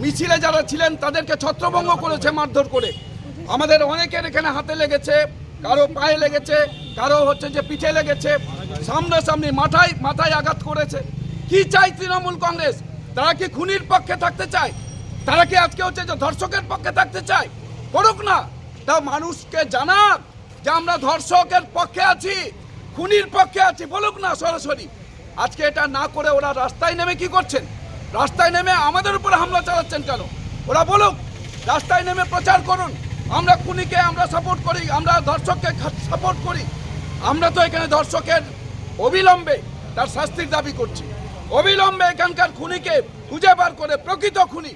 মিছিলে যারা ছিলেন তাদেরকে ছত্রভঙ্গ করেছে মারধর করে। আমাদের অনেকের এখানে হাতে লেগেছে, কারও পায়ে লেগেছে, কারও হচ্ছে যে পিঠে লেগেছে, সামনাসামনি মাথায় মাথায় আঘাত করেছে। কি চাই তৃণমূল কংগ্রেস? তারা কি খুনির পক্ষে থাকতে চায়? তারা কি আজকে হচ্ছে যে ধর্ষকের পক্ষে থাকতে চায়? করুক না। তা মানুষকে জানাক যে আমরা ধর্ষকের পক্ষে আছি, খুনির পক্ষে আছি, বলুক না সরাসরি। আজকে এটা না করে ওরা রাস্তায় নেমে কি করছেন? রাস্তায় নেমে আমাদের উপরে হামলা চালাচ্ছেন কেন? ওরা বলুক, রাস্তায় নেমে প্রচার করুন। আমরা খুনিকে আমরা সাপোর্ট করি, আমরা দর্শককে সাপোর্ট করি। আমরা তো এখানে ধর্ষকের অবিলম্বে তার শাস্তির দাবি করছি। অবিলম্বে এখানকার খুনিকে খুঁজে বার করে প্রকৃত খুনি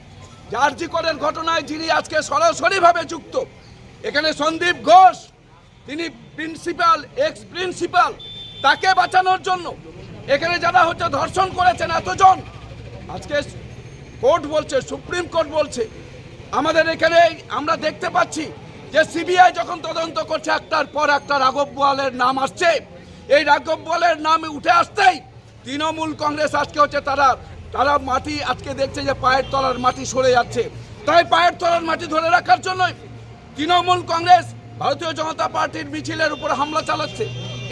জার্জি করের ঘটনায় যিনি আজকে সরাসরিভাবে যুক্ত, এখানে সন্দীপ ঘোষ, তিনি প্রিন্সিপাল এক্স প্রিন্সিপাল তাকে বাঁচানোর জন্য এখানে যারা হচ্ছে ধর্ষণ করেছেন এতজন, আজকে কোর্ট বলছে, সুপ্রিম কোর্ট বলছে আমাদের এখানে আমরা দেখতে পাচ্ছি যে সিবিআই যখন তদন্ত করছে, একটার পর একটা রাঘব বোয়ালের নাম আসছে। এই রাঘব বোয়ালের নাম উঠে আসতেই তৃণমূল কংগ্রেস আজকে হচ্ছে তারা তারা মাটি আজকে দেখছে যে পায়ের তলার মাটি সরে যাচ্ছে। তাই পায়ের তলার মাটি ধরে রাখার জন্যই তৃণমূল কংগ্রেস ভারতীয় জনতা পার্টির মিছিলের উপর হামলা চালাচ্ছে।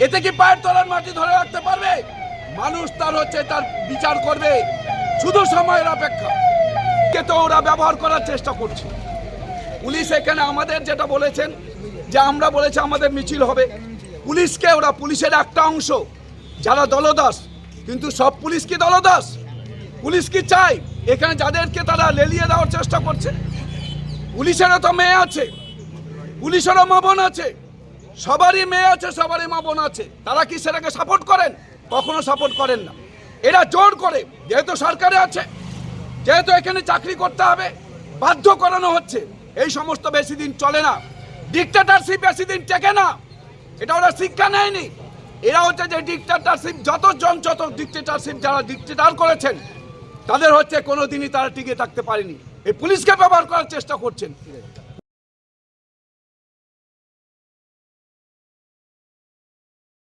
এতে কি পায়ের তলার মাটি ধরে রাখতে পারবে? মানুষ তার হচ্ছে তার বিচার করবে। শুধু সময়ের অপেক্ষা। কে তো ওরা ব্যবহার করার চেষ্টা করছে। পুলিশ এখানে আমাদের যেটা বলেছেন, যে আমরা বলেছি আমাদের মিছিল হবে। পুলিশকে ওরা পুলিশের একটা অংশ। যারা দলদাস, কিন্তু সব পুলিশ কি দলদাস? পুলিশ কি চাই এখানে যাদেরকে তারা লেলিয়ে দেওয়ার চেষ্টা করছে। পুলিশেরও তো মেয়ে আছে। পুলিশেরও মা বোন আছে। সবারই মেয়ে আছে, সবারই মা বোন আছে। তারা কি সেটাকে সাপোর্ট করেন? কখনো সাপোর্ট করেন না। এরা জোর করে, যেহেতু সরকারে আছে, যেহেতু এখানে চাকরি করতে হবে, বাধ্য করানো হচ্ছে। এই সমস্ত বেশি দিন চলে না। ডিক্টেটারশিপ বেশি দিন টেকে না। এটা ওরা শিক্ষা নেয়নি। এরা হচ্ছে যে ডিক্টেটারশিপ যতজন যত ডিক্টেটারশিপ যারা ডিক্টেটার করেছেন, তাদের হচ্ছে কোনো দিনই তারা টিকে থাকতে পারেনি। এই পুলিশকে ব্যবহার করার চেষ্টা করছেন।